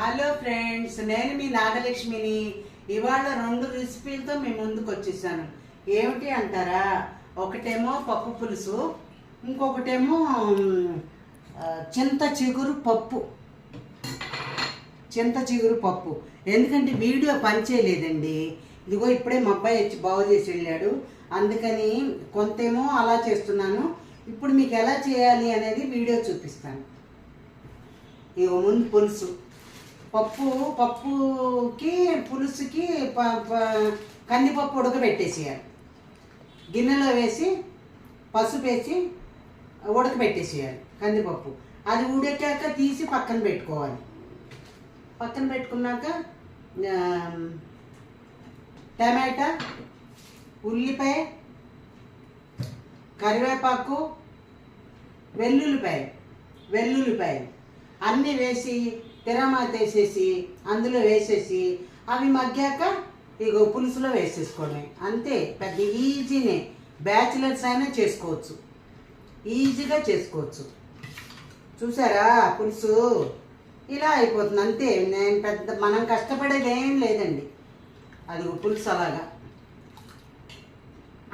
Hello friends నేను మీ నాగలక్ష్మిని. ఇవాళ రెండు రెసిపీలతో మీ ముందుకు వచ్చేసాను. ఏమిటి అంటారా? ఒకటేమో పప్పు పులుసు ఇంకొకటేమో చింత చిగురు పప్పు. చింత చిగురు పప్పు. ఎందుకంటే వీడియో పనిచేయలేదండి ఇదిగో ఇప్పుడే మా అబ్బాయి వచ్చి బాగు చేసి వెళ్ళాడు. అందుకని కొంతేమో అలా చేస్తున్నాను. ఇప్పుడు మీకు ఎలా చేయాలి అనేది వీడియో చూపిస్తాను. ఇగో ముందు పులుసు. పప్పు పప్పుకి పులుసుకి ప- ప- కందిపప్పు ఉడకబెట్టేసేయాలి. గిన్నెలో వేసి పసుపు వేసి ఉడకబెట్టేసేయాలి కందిపప్పు. అది ఉడికాక తీసి పక్కన పెట్టుకోవాలి. పక్కన పెట్టుకున్నాక టమాటా ఉల్లిపాయ కరివేపాకు వెల్లుల్లిపాయ వెల్లుల్లిపాయ అన్నీ వేసి తిరమాత తీసేసి అందులో వేసేసి అవి మగ్గాక ఇగో పులుసులో వేసేసుకోవడమే అంతే పెద్ద ఈజీనే. బ్యాచిలర్స్ అయినా చేసుకోవచ్చు. ఈజీగా చేసుకోవచ్చు. చూసారా పులుసు? ఇలా అయిపోతుంది. అంతే నేను పెద్ద మనం కష్టపడేది ఏం లేదండి. అది పులుసు అలాగా.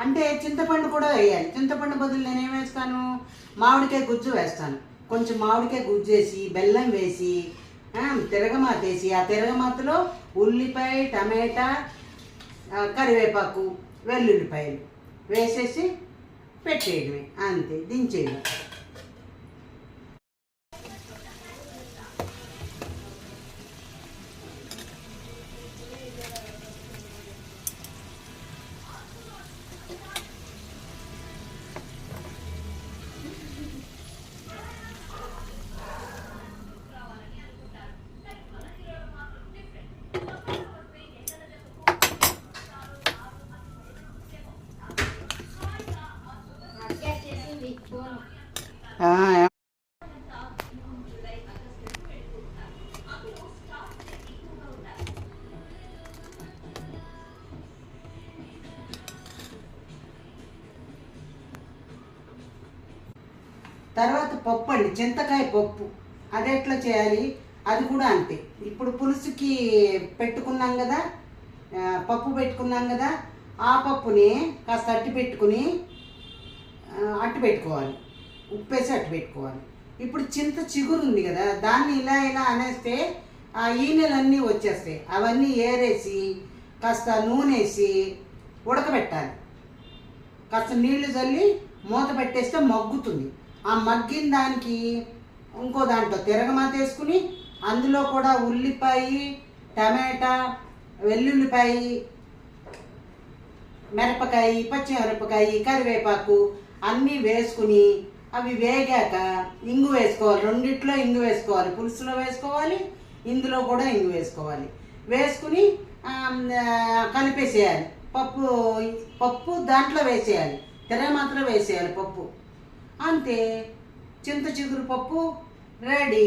అంటే చింతపండు కూడా వేయాలి. చింతపండు బదులు నేనేం వేస్తాను? మామిడికాయ గుజ్జు వేస్తాను. కొంచెం మామిడికాయ గుజ్జు వేసి బెల్లం వేసి తిరగమాత వేసి ఆ తిరగమాతలో ఉల్లిపాయ టమాటా కరివేపాకు వెల్లుల్లిపాయలు వేసేసి పెట్టేయడమే. అంతే దించేయడం తర్వాత పప్పు అండి చింతకాయ పప్పు. అది ఎట్లా చేయాలి? అది కూడా అంతే. ఇప్పుడు పులుసుకి పెట్టుకున్నాం కదా పప్పు పెట్టుకున్నాం కదా ఆ పప్పుని కాస్త అట్టి పెట్టుకుని అట్టు పెట్టుకోవాలి. ఉప్పేసి అట్టు పెట్టుకోవాలి. ఇప్పుడు చింత చిగురు ఉంది కదా దాన్ని ఇలా ఇలా అనేస్తే ఆ ఈనెలన్నీ వచ్చేస్తాయి. అవన్నీ ఏరేసి కాస్త నూనెసి ఉడకబెట్టాలి. కాస్త నీళ్ళు చల్లి మూత పెట్టేస్తే మగ్గుతుంది. ఆ మగ్గిన దానికి ఇంకో దాంట్లో తిరగమాత వేసుకుని అందులో కూడా ఉల్లిపాయ టమాటా వెల్లుల్లిపాయ మిరపకాయ పచ్చిమిరపకాయ కరివేపాకు అన్నీ వేసుకుని అవి వేగాక ఇంగు వేసుకోవాలి. రెండిట్లో ఇంగు వేసుకోవాలి. పులుసులో వేసుకోవాలి ఇందులో కూడా ఇంగు వేసుకోవాలి. వేసుకుని కలిపేసేయాలి. పప్పు పప్పు దాంట్లో వేసేయాలి. తెర మాత్రం వేసేయాలి పప్పు. అంతే. చింత చిగురు పప్పు రెడీ.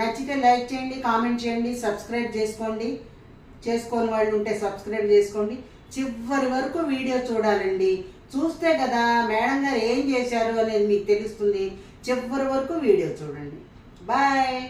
నచ్చితే లైక్ చేయండి కామెంట్ చేయండి సబ్స్క్రైబ్ చేసుకోండి. చేసుకోని వాళ్ళు ఉంటే సబ్స్క్రైబ్ చేసుకోండి. చివరి వరకు వీడియో చూడాలండి. చూస్తే కదా మేడం గారు ఏం చేశారు అనేది మీకు తెలుస్తుంది. చివరి వరకు వీడియో చూడండి. బాయ్.